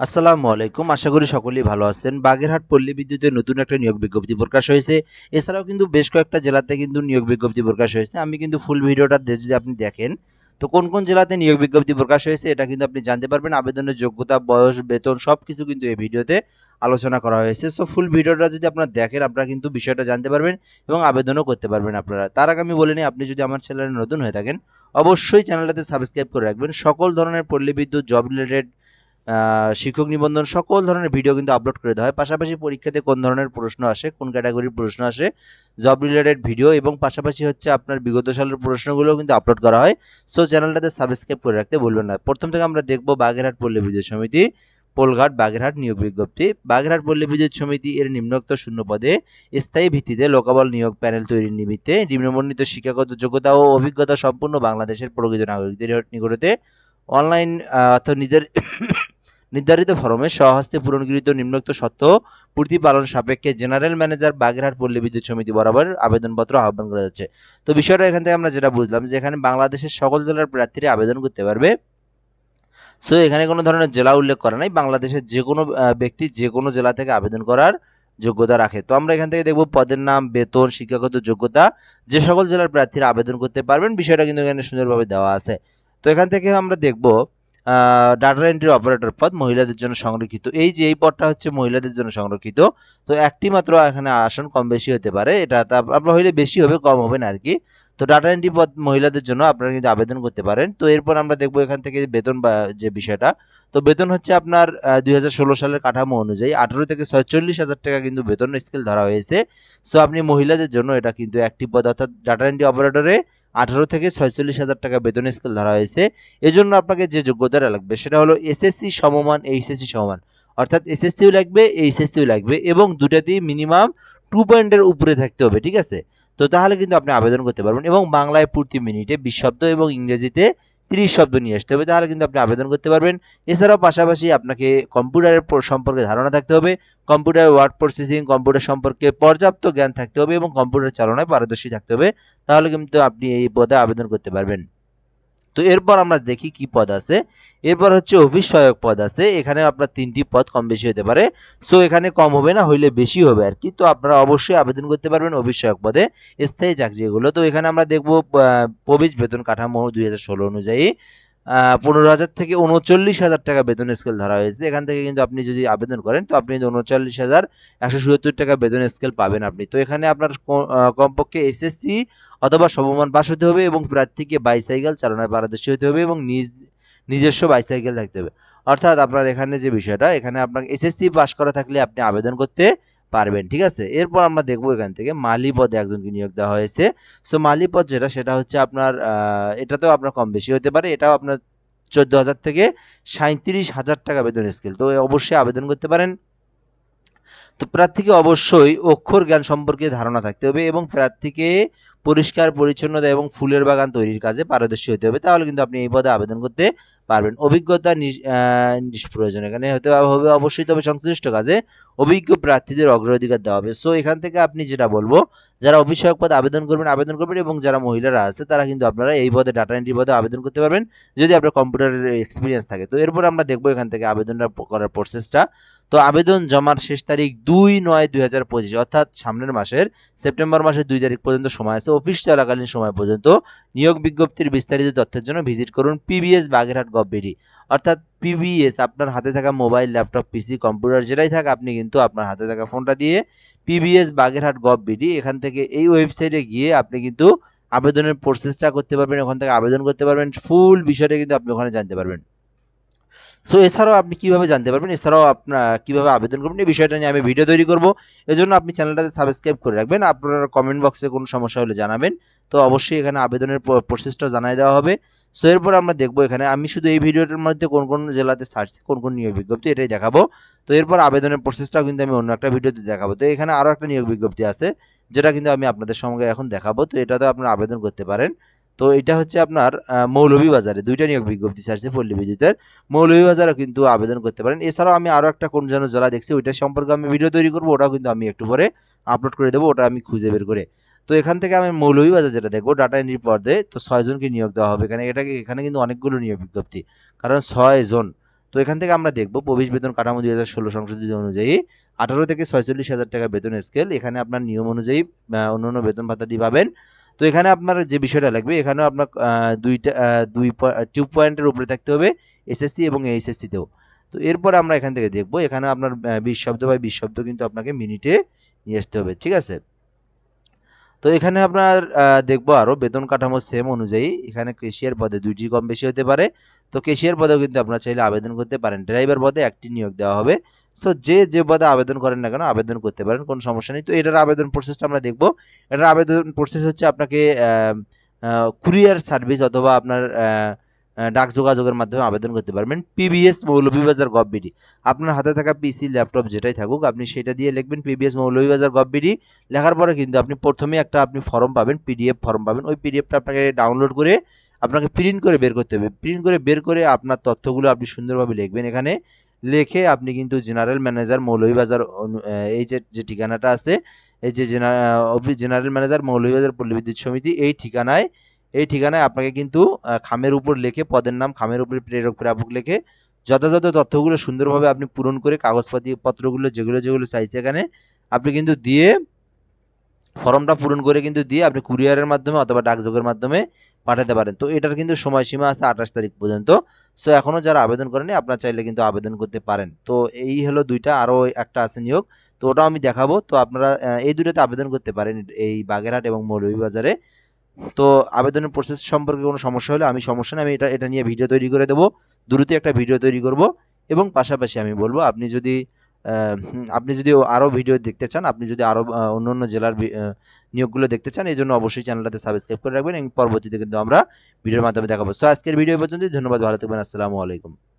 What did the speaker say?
আসসালামু আলাইকুম। আশা করি সকলেই ভালো আছেন। বাগেরহাট পল্লী বিদ্যুতের নতুন একটা নিয়োগ বিজ্ঞপ্তি প্রকাশ হয়েছে। এছাড়াও কিন্তু বেশ কয়েকটা জেলাতে কিন্তু নিয়োগ বিজ্ঞপ্তি প্রকাশ হয়েছে। আমি কিন্তু ফুল ভিডিওটা যদি আপনি দেখেন, তো কোন কোন জেলাতে নিয়োগ বিজ্ঞপ্তি প্রকাশ হয়েছে এটা কিন্তু আপনি জানতে পারবেন। আবেদনের যোগ্যতা, বয়স, বেতন সব কিছু কিন্তু এই ভিডিওতে আলোচনা করা হয়েছে। সো ফুল ভিডিওটা যদি আপনারা দেখেন, আপনারা কিন্তু বিষয়টা জানতে পারবেন এবং আবেদনও করতে পারবেন আপনারা। তার আগে আমি বলে নিই, আপনি যদি আমার চ্যানেলে নতুন হয়ে থাকেন, অবশ্যই চ্যানেলটাতে সাবস্ক্রাইব করে রাখবেন। সকল ধরনের পল্লী বিদ্যুৎ জব রিলেটেড শিক্ষক নিবন্ধন সকল ধরনের ভিডিও কিন্তু আপলোড করে দেওয়া হয়। পাশাপাশি পরীক্ষাতে কোন ধরনের প্রশ্ন আসে, কোন ক্যাটাগরির প্রশ্ন আসে জব রিলেটেড ভিডিও এবং পাশাপাশি হচ্ছে আপনার বিগত সালের প্রশ্নগুলোও কিন্তু আপলোড করা হয়। সো চ্যানেলটাতে সাবস্ক্রাইব করে রাখতে বলবেন না। প্রথম থেকে আমরা দেখব বাগেরহাট পল্লী বিদ্যুৎ সমিতি, পোলঘাট, বাগেরহাট নিয়োগ বিজ্ঞপ্তি। বাগেরহাট পল্লী বিদ্যুৎ সমিতি এর নিম্নোক্ত শূন্য পদে স্থায়ী ভিত্তিতে লোকাবল নিয়োগ প্যানেল তৈরির নিমিত্তে নিম্নবর্ণিত শিক্ষাগত যোগ্যতা ও অভিজ্ঞতা সম্পূর্ণ বাংলাদেশের প্রকৃত নাগরিকদের নিকটতে অনলাইন অর্থাৎ নিজের নির্ধারিত ফরমে স্বহস্তে পূরণকৃত নিম্নোক্ত সত্ত্ব পূর্তি পালন সাপেক্ষে জেনারেল ম্যানেজার বাগেরহাট পল্লী বিদ্যুৎ সমিতি বরাবর আবেদনপত্র আহ্বান করা যাচ্ছে তো বিষয়টা এখান থেকে আমরা যেটা বুঝলাম যে এখানে বাংলাদেশের সকল জেলার প্রার্থীরা আবেদন করতে পারবে। সো এখানে কোনো ধরনের জেলা উল্লেখ করা নাই। বাংলাদেশের যে কোনো ব্যক্তি যে কোনো জেলা থেকে আবেদন করার যোগ্যতা রাখে। তো আমরা এখান থেকে দেখব পদের নাম, বেতন, শিক্ষাগত যোগ্যতা, যে সকল জেলার প্রার্থীরা আবেদন করতে পারবেন, বিষয়টা কিন্তু এখানে সুন্দরভাবে দেওয়া আছে। তো এখান থেকে আমরা দেখব ডাটা এন্ট্রি অপারেটর পদ মহিলাদের জন্য সংরক্ষিত। এই যে এই পদটা হচ্ছে মহিলাদের জন্য সংরক্ষিত। তো একটি মাত্র এখানে আসন কম বেশি হতে পারে। এটা আপনার হইলে বেশি হবে, কম হবে না আর কি তো ডাটা এন্ট্রি পদ মহিলাদের জন্য আপনারা কিন্তু আবেদন করতে পারেন। তো এরপর আমরা দেখব এখান থেকে বেতন বা যে বিষয়টা। তো বেতন হচ্ছে আপনার দুই হাজার ষোলো সালের কাঠামো অনুযায়ী আঠারো থেকে ছয়চল্লিশ হাজার টাকা কিন্তু বেতন স্কেল ধরা হয়েছে। সো আপনি মহিলাদের জন্য এটা কিন্তু একটি পদ। অর্থাৎ ডাটা এন্ট্রি অপারেটরে আঠারো থেকে ছয়চল্লিশ হাজার টাকা বেতন স্কেল ধরা হয়েছে। এজন্য আপনাকে যে যোগ্যতাটা লাগবে সেটা হলো এসএসসি সমমান এইচএসসি সমমান। অর্থাৎ এসএসসিও লাগবে এইচএসসিও লাগবে এবং দুটাতেই মিনিমাম টু পয়েন্টের উপরে থাকতে হবে, ঠিক আছে? তো তাহলে কিন্তু আপনি আবেদন করতে পারবেন এবং বাংলায় প্রতি মিনিটে বিশ শব্দ এবং ইংরেজিতে তিরিশ শব্দ নিয়ে আসতে হবে, তাহলে কিন্তু আপনি আবেদন করতে পারবেন। এছাড়াও পাশাপাশি আপনাকে কম্পিউটারের সম্পর্কে ধারণা থাকতে হবে কম্পিউটার ওয়ার্ড প্রসেসিং কম্পিউটার সম্পর্কে পর্যাপ্ত জ্ঞান থাকতে হবে এবং কম্পিউটার চালনায় পারদর্শী থাকতে হবে, তাহলে কিন্তু আপনি এই পদে আবেদন করতে পারবেন। তো এরপর আমরা দেখি কি পদ আছে। এরপর হচ্ছে সহায়ক পদ আছে। এখানে আপনার তিনটি পদ কম বেশি হতে পারে। সো এখানে কম হবে না, হইলে বেশি হবে আর কি। তো আপনারা অবশ্যই আবেদন করতে পারবেন সহায়ক পদে স্থায়ী চাকরিগুলো। তো এখানে আমরা দেখব প্রবেশ বেতন কাঠামো দুই হাজার ষোলো অনুযায়ী। পনেরো হাজার থেকে উনচল্লিশ হাজার টাকা বেতন স্কেল ধরা হয়েছে। এখান থেকে কিন্তু আপনি যদি আবেদন করেন, তো আপনি কিন্তু উনচল্লিশ হাজার একশো টাকা বেতন স্কেল পাবেন আপনি। তো এখানে আপনার কমপক্ষে এসএসসি অথবা সমমান পাস হতে হবে এবং প্রার্থীকে বাইসাইকেল চালানোয় পারদর্শী হতে হবে এবং নিজ, নিজস্ব বাইসাইকেল থাকতে হবে। অর্থাৎ আপনার এখানে যে বিষয়টা, এখানে আপনার এসএসসি পাস করা থাকলে আপনি আবেদন করতে পারবেন, ঠিক আছে? এরপর আমরা দেখব এখান থেকে মালি পদে একজনকে নিয়োগ দেওয়া হয়েছে। সো মালি পদ যেটা, সেটা হচ্ছে আপনার এটা এটাতেও আপনার কম বেশি হতে পারে। এটাও আপনার চোদ্দ হাজার থেকে সাঁত্রিশ হাজার টাকা বেতন স্কেল তো, অবশ্যই আবেদন করতে পারেন। তো, প্রার্থীকে অবশ্যই অক্ষর জ্ঞান সম্পর্কে ধারণা থাকতে হবে এবং প্রার্থীকে পরিষ্কার, পরিচ্ছন্নতা এবং ফুলের বাগান তৈরির কাজে পারদর্শী হতে হবে। তাহলে কিন্তু আপনি এই পদে আবেদন করতে পারবেন। অভিজ্ঞতা নিষ্প্রয়োজন এখানে হতে হবে অবশ্যই তবে সংশ্লিষ্ট কাজে অভিজ্ঞ প্রার্থীদের অগ্রাধিকার দেওয়া হবে। সো এখান থেকে আপনি যেটা বলব, যারা অভিষেক পদে আবেদন করবেন আবেদন করবেন এবং যারা মহিলারা আছে, তারা কিন্তু আপনারা এই পদে ডাটা এন্ট্রি পদে আবেদন করতে পারবেন। যদি আপনার কম্পিউটারের এক্সপিরিয়েন্স থাকে। তো এরপর আমরা দেখব এখান থেকে আবেদনটা করার প্রসেসটা তো আবেদন জমার শেষ তারিখ দুই নয় দুই হাজার পঁচিশ, অর্থাৎ সামনের মাসের সেপ্টেম্বর মাসের দুই তারিখ পর্যন্ত সময় আছে অফিস চলাকালীন সময় পর্যন্ত নিয়োগ বিজ্ঞপ্তির বিস্তারিত তথ্যের জন্য ভিজিট করুন পিবিএস বাগেরহাট গভবিডি অর্থাৎ পিবিএস আপনার হাতে থাকা মোবাইল ল্যাপটপ পিসি কম্পিউটার যেটাই থাক, আপনি কিন্তু আপনার হাতে থাকা ফোনটা দিয়ে পিবিএস বাগেরহাট গভবিডি এখান থেকে এই ওয়েবসাইটে গিয়ে আপনি কিন্তু আবেদনের প্রসেসটা করতে পারবেন, ওখান থেকে আবেদন করতে পারবেন ফুল বিষয়টা কিন্তু আপনি ওখানে জানতে পারবেন। সো এছাড়াও আপনি কীভাবে জানতে পারবেন? এছাড়াও আপনার কীভাবে আবেদন করবেন? এই বিষয়টা নিয়ে আমি ভিডিও তৈরি করব। এজন্য আপনি চ্যানেলটাতে সাবস্ক্রাইব করে রাখবেন। আপনারা কমেন্ট বক্সে কোনো সমস্যা হলে জানাবেন। তো অবশ্যই এখানে আবেদনের প্রসেসটা জানাই দেওয়া হবে। সো এরপর আমরা দেখব এখানে, আমি শুধু এই ভিডিওটার মধ্যে কোন কোন জেলাতে সার্চ কোন কোন নিয়োগ বিজ্ঞপ্তি এটাই দেখাবো। তো এরপর আবেদনের প্রসেসটাও কিন্তু আমি অন্য একটা ভিডিওতে দেখাবো। তো এখানে আরও একটা নিয়োগ বিজ্ঞপ্তি আছে, যেটা কিন্তু আমি আপনাদের সঙ্গে এখন দেখাবো। তো এটাতে আপনারা আবেদন করতে পারেন। তো এটা হচ্ছে আপনার মৌলভীবাজারে দুইটা নিয়োগ বিজ্ঞপ্তি ছাড়ছে পল্লী বিদ্যুতের। মৌলভীবাজারও কিন্তু আবেদন করতে পারেন। এছাড়াও আমি আরও একটা কোন যেন জেলা দেখছি ওইটা সম্পর্কে আমি ভিডিও তৈরি করব ওটাও কিন্তু আমি একটু পরে আপলোড করে দেবো ওটা আমি খুঁজে বের করে। তো এখান থেকে আমি মৌলভীবাজার যেটা দেখব ডাটা এন্ট্রি পদে তো ছয় জনকে নিয়োগ দেওয়া হবে। এখানে এটাকে এখানে কিন্তু অনেকগুলো নিয়োগ বিজ্ঞপ্তি কারণ ছয় জন। তো এখান থেকে আমরা দেখব প্রবেশ বেতন কাঠামো দুই হাজার ষোলো সংশোধিত অনুযায়ী আঠারো থেকে ছয়চল্লিশ হাজার টাকা বেতন স্কেল এখানে আপনার নিয়ম অনুযায়ী আহ, অন্য অন্য বেতন ভাতা দিয়ে পাবেন। তো এখানে আপনার যে বিষয়টা লাগবে, এখানেও আপনার দুইটা দুই টু পয়েন্টের উপরে থাকতে হবে এসএসসি এবং এইচএসসিতেও তো এরপরে আমরা এখান থেকে দেখব, এখানে আপনার বিশ শব্দ বা বিশ শব্দ কিন্তু আপনাকে মিনিটে নিয়ে আসতে হবে, ঠিক আছে? তো এখানে আপনার দেখব আরও বেতন কাঠামো সেম অনুযায়ী, এখানে কেশিয়ার পদে দুইটি কম বেশি হতে পারে। তো কেশিয়ার পদেও কিন্তু আপনারা চাইলে আবেদন করতে পারেন। ড্রাইভার পদে একটি নিয়োগ দেওয়া হবে। সো যে যে পদে আবেদন করেন না কেন আবেদন করতে পারেন, কোনো সমস্যা নেই। তো এটার আবেদন প্রসেসটা আমরা দেখব। এটার আবেদন প্রসেস হচ্ছে আপনাকে কুরিয়ার সার্ভিস অথবা আপনার ডাক যোগাযোগের মাধ্যমে আবেদন করতে পারবেন। PBS Moulvibazar gov bd. আপনার হাতে থাকা পিসি ল্যাপটপ যেটাই থাকুক, আপনি সেটা দিয়ে লিখবেন পিবিএস মৌলভীবাজার গভবিডি। লেখার পরে কিন্তু আপনি প্রথমে একটা আপনি ফর্ম পাবেন পিডিএফ ফর্ম পাবেন। ওই পিডিএফটা আপনাকে ডাউনলোড করে আপনাকে প্রিন্ট করে বের করতে হবে। প্রিন্ট করে বের করে আপনার তথ্যগুলো আপনি সুন্দরভাবে লিখবেন। এখানে লিখে আপনি কিন্তু জেনারেল ম্যানেজার মৌলভীবাজার এই যে যে ঠিকানাটা আছে, এই যে জেনারেল ম্যানেজার মৌলভীবাজার পল্লী বিদ্যুৎ সমিতি, এই ঠিকানায় এই ঠিকানায় আপনাকে কিন্তু খামের উপর লেখে, পদের নাম খামের উপরে প্রেরক প্রাপক লেখে, যথাযথ তথ্যগুলো সুন্দরভাবে আপনি পূরণ করে কাগজপাতি, পত্রগুলো, যেগুলো যেগুলো চাইছে এখানে, আপনি কিন্তু দিয়ে ফর্মটা পূরণ করে কিন্তু দিয়ে আপনি কুরিয়ারের মাধ্যমে অথবা ডাকযোগের মাধ্যমে পাঠাতে পারেন। তো এটার কিন্তু সময়সীমা আছে আঠাশ তারিখ পর্যন্ত। সো এখনও যারা আবেদন করেনি আপনারা চাইলে কিন্তু আবেদন করতে পারেন। তো এই হলো দুইটা, আরও একটা আছে নিয়োগ। তো ওটাও আমি দেখাবো। তো আপনারা এই দুটোতে আবেদন করতে পারেন এই বাগেরহাট এবং মৌলভীবাজারে তো আবেদনের প্রসেস সম্পর্কে কোনো সমস্যা হলে আমি সমস্যা নেই, আমি এটা এটা নিয়ে ভিডিও তৈরি করে দেবো। দ্রুত একটা ভিডিও তৈরি করব। এবং পাশাপাশি আমি বলব, আপনি যদি আপনি যদি আরও ভিডিও দেখতে চান, আপনি যদি আরও অন্য অন্য জেলার নিয়োগগুলো দেখতে চান এই জন্য অবশ্যই চ্যানেলটাতে সাবস্ক্রাইব করে রাখবেন এবং পরবর্তীতে কিন্তু আমরা ভিডিওর মাধ্যমে দেখাবো। সো আজকের ভিডিও পর্যন্ত ধন্যবাদ। ভালো থাকবেন। আসসালামু আলাইকুম।